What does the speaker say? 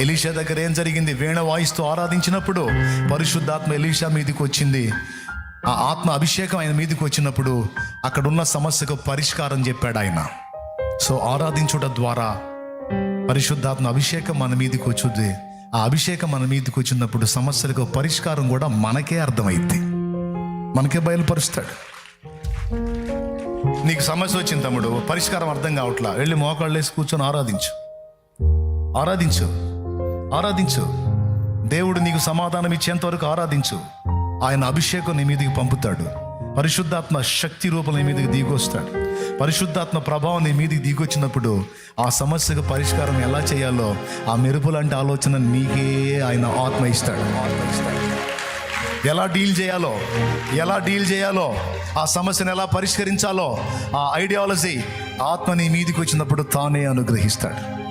Elisha దగ్గర ఏం జరిగింది? వీణ వాయిస్తూ ఆరాధించినప్పుడు పరిశుద్ధాత్మ ఎలీషా మీదకి వచ్చింది. ఆ ఆత్మ అభిషేకం ఆయన మీదకి వచ్చినప్పుడు అక్కడున్న సమస్యకు పరిష్కారం చెప్పాడు ఆయన. సో ఆరాధించుట ద్వారా పరిశుద్ధాత్మ అభిషేకం మన మీదకి వచ్చుద్ది ఆ అభిషేకం మన మీదకి వచ్చినప్పుడు సమస్యలకు పరిష్కారం కూడా మనకే అర్థమైద్ది. మనకే బయలుపరుస్తాడు. నీకు సమస్య వచ్చింది తమ్ముడు పరిష్కారం అర్థం కావట్లా. వెళ్ళి మోకాళ్ళు వేసి కూర్చొని ఆరాధించు. ఆరాధించు. ఆరాధించు. దేవుడు నీకు సమాధానం ఇచ్చేంత వరకు ఆరాధించు. ఆయన అభిషేకం నీ మీదకి పంపుతాడు. పరిశుద్ధాత్మ శక్తి రూపం నీ మీదకి దిగొస్తాడు పరిశుద్ధాత్మ ప్రభావం నీ మీదకి దిగొచ్చినప్పుడు ఆ సమస్యకు పరిష్కారం ఎలా చేయాలో ఆ మెరుపు లాంటి ఆలోచన నీకే ఆయన ఆత్మ ఇస్తాడు ఆత్మ ఇస్తాడు. ఎలా డీల్ చేయాలో ఎలా డీల్ చేయాలో ఆ సమస్యను ఎలా పరిష్కరించాలో ఆ ఐడియాలజీ ఆత్మ నీ మీదకి వచ్చినప్పుడు తానే అనుగ్రహిస్తాడు.